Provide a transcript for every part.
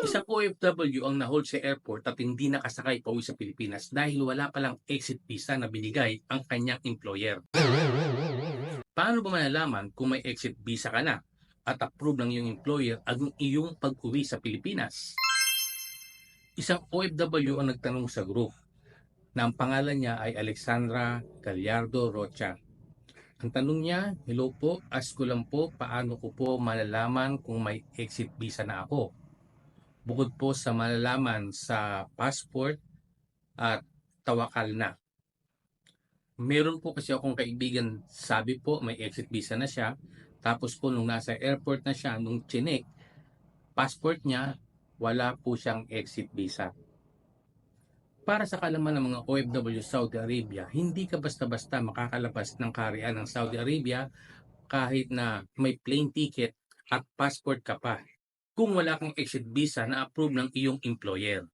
Isang OFW ang nahold sa airport at hindi nakasakay pauwi sa Pilipinas dahil wala palang exit visa na binigay ang kanyang employer. Paano ba malalaman kung may exit visa ka na at approve ng iyong employer ang iyong pag-uwi sa Pilipinas? Isang OFW ang nagtanong sa group na ang pangalan niya ay Alexandra Gallardo Rocha. Ang tanong niya, hello po, ask ko lang po paano ko po malalaman kung may exit visa na ako. Bukod po sa malalaman sa passport at tawakal na. Meron po kasi akong kaibigan, sabi po may exit visa na siya. Tapos po nung nasa airport na siya, nung chinek, passport niya, wala po siyang exit visa. Para sa kalaman ng mga OFW Saudi Arabia, hindi ka basta-basta makakalabas ng karian ng Saudi Arabia kahit na may plane ticket at passport ka pa kung wala kang exit visa na approve ng iyong employer.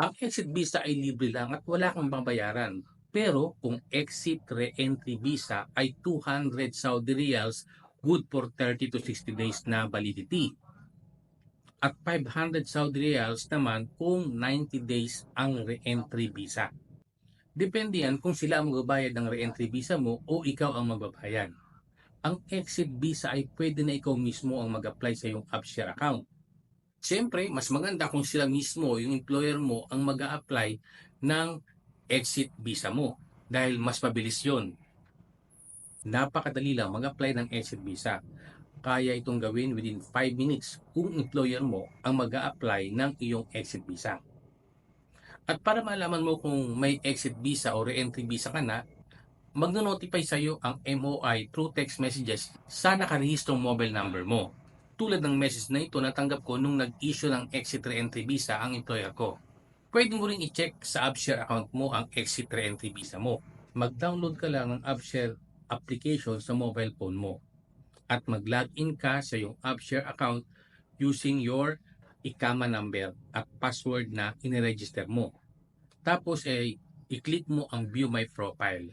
Ang exit visa ay libre lang at wala kang babayaran. Pero kung exit re-entry visa ay 200 Saudi Riyals good for 30 to 60 days na validity. At 500 Saudi Riyals naman kung 90 days ang re-entry visa. Depende yan kung sila ang magbabayad ng re-entry visa mo o ikaw ang magbabayad ang exit visa ay pwede na ikaw mismo ang mag-apply sa iyong AppShare account. Siyempre, mas maganda kung sila mismo, yung employer mo, ang mag apply ng exit visa mo dahil mas mabilis yon. Napakadali lang mag-apply ng exit visa. Kaya itong gawin within 5 minutes kung employer mo ang mag apply ng iyong exit visa. At para malaman mo kung may exit visa o re-entry visa ka na, magno-notify sa iyo ang MOI through text messages sa nakarehistrong mobile number mo. Tulad ng message na ito natanggap ko nung nag-issue ng exit re-entry visa ang employer ko. Pwede mo rin i-check sa AppShare account mo ang exit re-entry visa mo. Mag-download ka lang ng AppShare application sa mobile phone mo at mag-login ka sa iyong AppShare account using your ikama number at password na iniregister mo. Tapos ay eh, i-click mo ang view my profile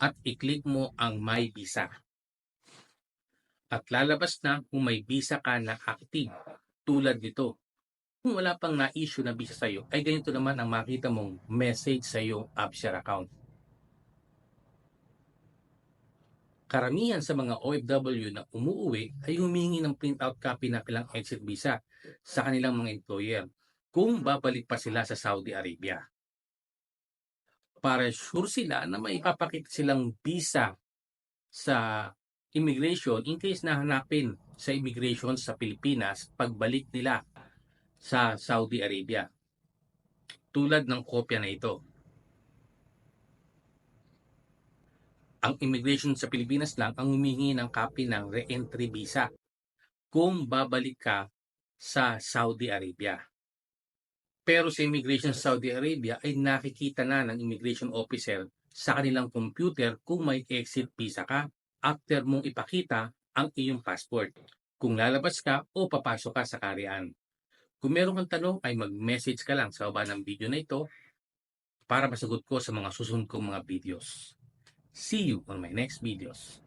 at i-click mo ang My Visa. At lalabas na kung may visa ka na active tulad nito. Kung wala pang na-issue na visa sa iyo, ay ganito naman ang makita mong message sa iyong AppShare account. Karamihan sa mga OFW na umuuwi ay humingi ng printout copy na pilang exit visa sa kanilang mga employer kung babalik pa sila sa Saudi Arabia para sure sila na may ipapakita silang visa sa immigration in case na hanapin sa immigration sa Pilipinas pagbalik nila sa Saudi Arabia. Tulad ng kopya na ito. Ang immigration sa Pilipinas lang ang humingi ng copy ng re-entry visa kung babalik ka sa Saudi Arabia. Pero sa immigration sa Saudi Arabia ay nakikita na ng immigration officer sa kanilang computer kung may exit visa ka after mong ipakita ang iyong passport. Kung lalabas ka o papasok ka sa karian. Kung meron kang tanong ay mag-message ka lang sa baba ng video na ito para masagot ko sa mga susunod kong mga videos. See you on my next videos.